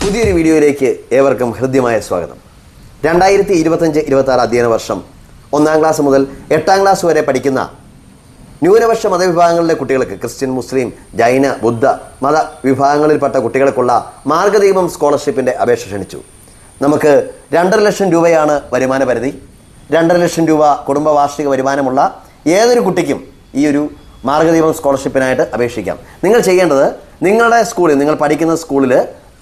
പുതിയൊരു വീഡിയോയിലേക്ക് ഏവർക്കും ഹൃദ്യമായ സ്വാഗതം. രണ്ടായിരത്തി ഇരുപത്തഞ്ച് ഇരുപത്തി ആറ് അധ്യയന വർഷം ഒന്നാം ക്ലാസ് മുതൽ എട്ടാം ക്ലാസ് വരെ പഠിക്കുന്ന ന്യൂനപക്ഷ മതവിഭാഗങ്ങളിലെ കുട്ടികൾക്ക് ക്രിസ്ത്യൻ മുസ്ലിം ജൈന ബുദ്ധ മത വിഭാഗങ്ങളിൽപ്പെട്ട കുട്ടികൾക്കുള്ള മാർഗദീപം സ്കോളർഷിപ്പിന്റെ അപേക്ഷ ക്ഷണിച്ചു. നമുക്ക് രണ്ടര ലക്ഷം രൂപയാണ് വരുമാന പരിധി. രണ്ടര ലക്ഷം രൂപ കുടുംബ വാർഷിക വരുമാനമുള്ള ഏതൊരു കുട്ടിക്കും ഈ ഒരു മാർഗദീപം സ്കോളർഷിപ്പിനായിട്ട് അപേക്ഷിക്കാം. നിങ്ങൾ ചെയ്യേണ്ടത് നിങ്ങളുടെ സ്കൂളിൽ നിങ്ങൾ പഠിക്കുന്ന സ്കൂളിൽ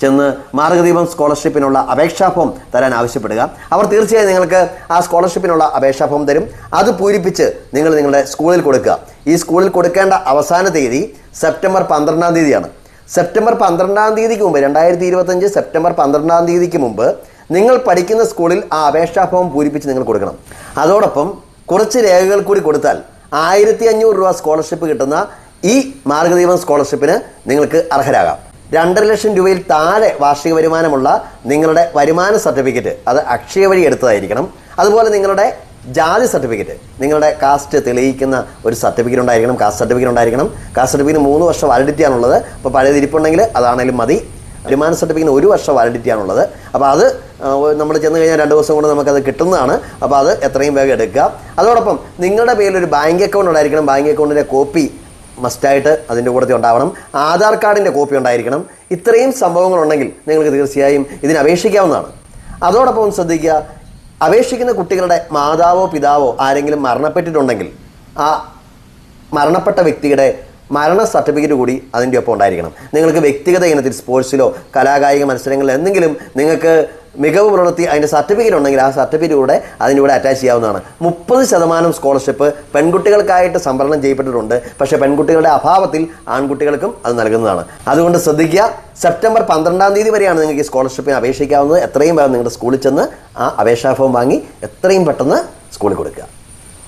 ചെന്ന് മാർഗദീപം സ്കോളർഷിപ്പിനുള്ള അപേക്ഷാ ഫോം തരാൻ ആവശ്യപ്പെടുക. അവർ തീർച്ചയായും നിങ്ങൾക്ക് ആ സ്കോളർഷിപ്പിനുള്ള അപേക്ഷാ ഫോം തരും. അത് പൂരിപ്പിച്ച് നിങ്ങൾ നിങ്ങളുടെ സ്കൂളിൽ കൊടുക്കുക. ഈ സ്കൂളിൽ കൊടുക്കേണ്ട അവസാന തീയതി സെപ്റ്റംബർ പന്ത്രണ്ടാം തീയതിയാണ്. സെപ്റ്റംബർ പന്ത്രണ്ടാം തീയതിക്ക് മുമ്പ് രണ്ടായിരത്തി ഇരുപത്തഞ്ച് സെപ്റ്റംബർ പന്ത്രണ്ടാം തീയതിക്ക് മുമ്പ് നിങ്ങൾ പഠിക്കുന്ന സ്കൂളിൽ ആ അപേക്ഷാ ഫോം പൂരിപ്പിച്ച് നിങ്ങൾ കൊടുക്കണം. അതോടൊപ്പം കുറച്ച് രേഖകൾ കൂടി കൊടുത്താൽ ആയിരത്തി അഞ്ഞൂറ് രൂപ സ്കോളർഷിപ്പ് കിട്ടുന്ന ഈ മാർഗദീപം സ്കോളർഷിപ്പിന് നിങ്ങൾക്ക് അർഹരാകാം. രണ്ടര ലക്ഷം രൂപയിൽ താഴെ വാർഷിക വരുമാനമുള്ള നിങ്ങളുടെ വരുമാന സർട്ടിഫിക്കറ്റ് അത് അക്ഷയ വഴി എടുത്തതായിരിക്കണം. അതുപോലെ നിങ്ങളുടെ ജാതി സർട്ടിഫിക്കറ്റ് നിങ്ങളുടെ കാസ്റ്റ് തെളിയിക്കുന്ന ഒരു സർട്ടിഫിക്കറ്റ് ഉണ്ടായിരിക്കണം കാസ്റ്റ് സർട്ടിഫിക്കറ്റ് ഉണ്ടായിരിക്കണം. കാസ്റ്റ് സർട്ടിഫിക്കറ്റ് മൂന്ന് വർഷം വാലിഡിറ്റി ആണുള്ളത്. അപ്പോൾ പഴയത് ഇരിപ്പുണ്ടെങ്കിൽ അതാണെങ്കിലും മതി. വരുമാന സർട്ടിഫിക്കറ്റ് ഒരു വർഷം വാലിഡിറ്റി ആണുള്ളത്. അപ്പോൾ അത് നമ്മൾ ചെന്ന് കഴിഞ്ഞാൽ രണ്ട് ദിവസം കൊണ്ട് നമുക്കത് കിട്ടുന്നതാണ്. അപ്പോൾ അത് എത്രയും വേഗം എടുക്കുക. അതോടൊപ്പം നിങ്ങളുടെ പേരിൽ ഒരു ബാങ്ക് അക്കൗണ്ട് ഉണ്ടായിരിക്കണം. ബാങ്ക് അക്കൗണ്ടിന്റെ കോപ്പി മസ്റ്റായിട്ട് അതിന്റെ കൂടെ ഉണ്ടാവണം. ആധാർ കാർഡിന്റെ കോപ്പി ഉണ്ടായിരിക്കണം. ഇത്രയും സംഭവങ്ങളുണ്ടെങ്കിൽ നിങ്ങൾക്ക് തീർച്ചയായും ഇതിന് അപേക്ഷിക്കാവുന്നതാണ്. അതോടൊപ്പം ശ്രദ്ധിക്കുക അപേക്ഷിക്കുന്ന കുട്ടികളുടെ മാതാവോ പിതാവോ ആരെങ്കിലും മരണപ്പെട്ടിട്ടുണ്ടെങ്കിൽ ആ മരണപ്പെട്ട വ്യക്തിയുടെ മരണ സർട്ടിഫിക്കറ്റ് കൂടി അതിന്റെ ഒപ്പം ഉണ്ടായിരിക്കണം. നിങ്ങൾക്ക് വ്യക്തിഗത ഇനത്തിൽ സ്പോർട്സിലോ കലാകായിക മത്സരങ്ങളിലോ എന്തെങ്കിലും നിങ്ങൾക്ക് മികവ് പുലർത്തി അതിന്റെ സർട്ടിഫിക്കറ്റ് ഉണ്ടെങ്കിൽ ആ സർട്ടിഫിക്കറ്റ് കൂടെ അതിന്റെ കൂടെ അറ്റാച്ച് ചെയ്യാവുന്നതാണ്. മുപ്പത് ശതമാനം സ്കോളർഷിപ്പ് പെൺകുട്ടികൾക്കായിട്ട് സംവരണം ചെയ്യപ്പെട്ടിട്ടുണ്ട്. പക്ഷേ പെൺകുട്ടികളുടെ അഭാവത്തിൽ ആൺകുട്ടികൾക്കും അത് നൽകുന്നതാണ്. അതുകൊണ്ട് ശ്രദ്ധിക്കുക സെപ്റ്റംബർ പന്ത്രണ്ടാം തീയതി വരെയാണ് നിങ്ങൾക്ക് ഈ സ്കോളർഷിപ്പിന് അപേക്ഷിക്കാവുന്നത്. എത്രയും വേഗം നിങ്ങളുടെ സ്കൂളിൽ ചെന്ന് ആ അപേക്ഷാ ഫോം വാങ്ങി എത്രയും പെട്ടെന്ന് സ്കൂളിൽ കൊടുക്കുക.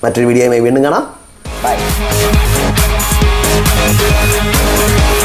മറ്റൊരു വീഡിയോയുമായി വീണ്ടും കാണാം. By Thank